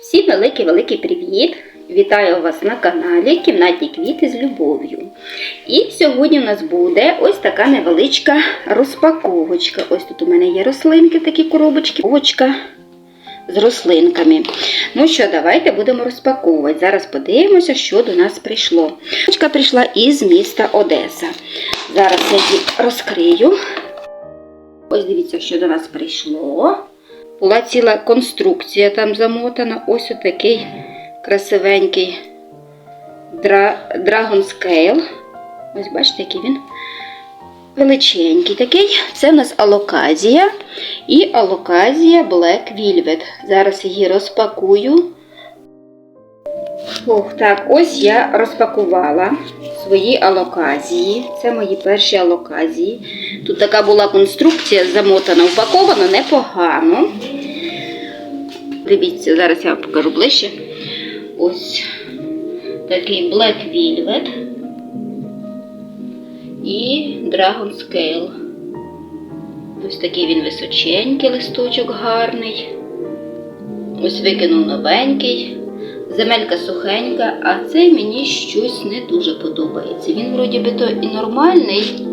Всім великий-великий привіт! Вітаю вас на каналі Кімнатні квіти з любов'ю. І сьогодні у нас буде ось така невеличка розпаковочка. Ось тут у мене є рослинки, такі коробочки. Коробочка з рослинками. Ну що, давайте будемо розпаковувати. Зараз подивимося, що до нас прийшло. Коробочка прийшла із міста Одеса. Зараз я її розкрию. Ось дивіться, що до нас прийшло. Була ціла конструкція там замотана. Ось отакий красивенький. Dragon Scale. Ось бачите, який він величенький такий. Це в нас алоказія і алоказія Black Velvet. Зараз її розпакую. Ох, так, ось я розпакувала свої алоказії. Це мої перші алоказії. Тут така була конструкція замотана, упакована непогано. Дивіться, зараз я вам покажу ближче. Ось такий Black Velvet і Dragon Scale. Ось такий він височенький листочок гарний. Ось викинув новенький. Земелька сухенька, а цей мені щось не дуже подобається. Він вроді би то і нормальний,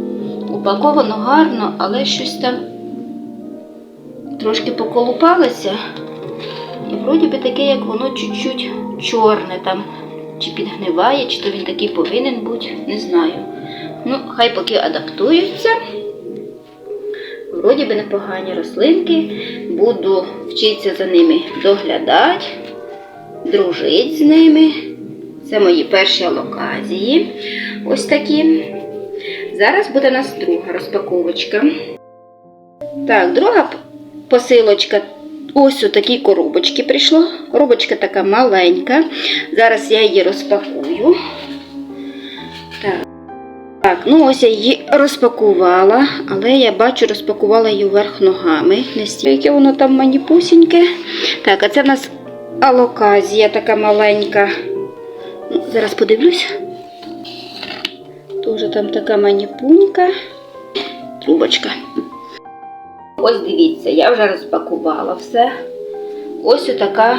упаковано гарно, але щось там трошки поколупалося. І вроді би таке, як воно чуть-чуть чорне там, чи підгниває, чи то він такий повинен бути, не знаю. Ну, хай поки адаптуються. Вроді би непогані рослинки. Буду вчитися за ними доглядати, дружити з ними. Це мої перші алоказії. Ось такі. Зараз буде у нас друга розпаковочка. Так, друга посилочка. Ось у такі коробочки прийшло. Коробочка така маленька. Зараз я її розпакую. Так. Так, ну ось я її розпакувала, але я бачу, розпакувала її вверх ногами. Не стільки воно там маніпусіньке. Так, а це в нас алоказія така маленька. Ну, зараз подивлюсь. Тоже там така маніпунька. Трубочка. Ось дивіться, я вже розпакувала все. Ось отака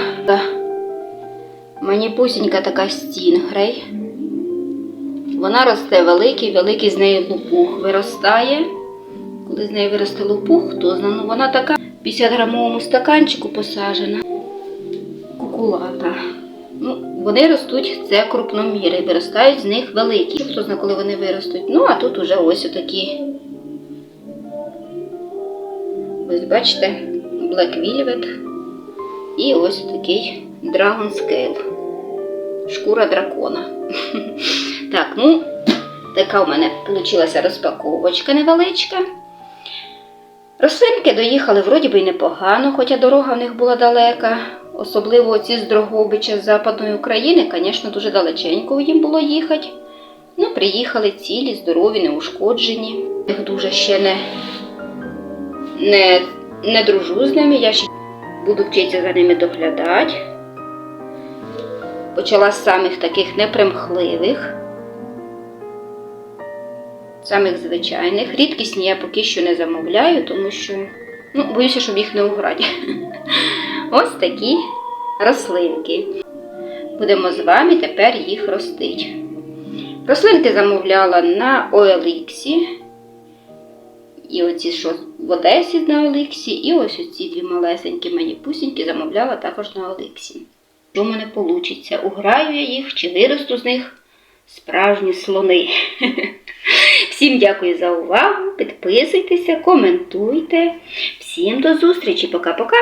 маніпусінька така стінгрей. Вона росте великий, великий з неї лупух виростає. Коли з неї виросте лупух, хто знає, ну вона така в 50 грамовому стаканчику посаджена. Кукулата. Ну, Вони ростуть, це крупноміри, виростають з них великі. Хто знає, коли вони виростуть. Ну, а тут уже ось отакі. Ось бачите, Black Velvet. І ось такий Dragon Scale. Шкура дракона. Так, ну, така у мене вийшла розпаковочка невеличка. Рослинки доїхали вроді би й непогано, хоча дорога в них була далека. Особливо ці з Дрогобича з Западної України, звісно, дуже далеченько їм було їхати. Ну, приїхали цілі, здорові, неушкоджені. Їх дуже ще не, не, не дружу з ними, я ще буду вчитися за ними доглядати. Почала з самих таких непримхливих, самих звичайних. Рідкісні я поки що не замовляю, тому що ну, боюся, щоб їх не уграти. Ось такі рослинки. Будемо з вами тепер їх ростити. Рослинки замовляла на OLX. І оці, що в Одесі на Оліксі, і ось оці дві малесенькі мені пусіньки замовляла також на Оліксі. Що в мене вийде? Уграю я їх чи виросту з них справжні слони. Всім дякую за увагу. Підписуйтеся, коментуйте. Всім до зустрічі. Пока-пока.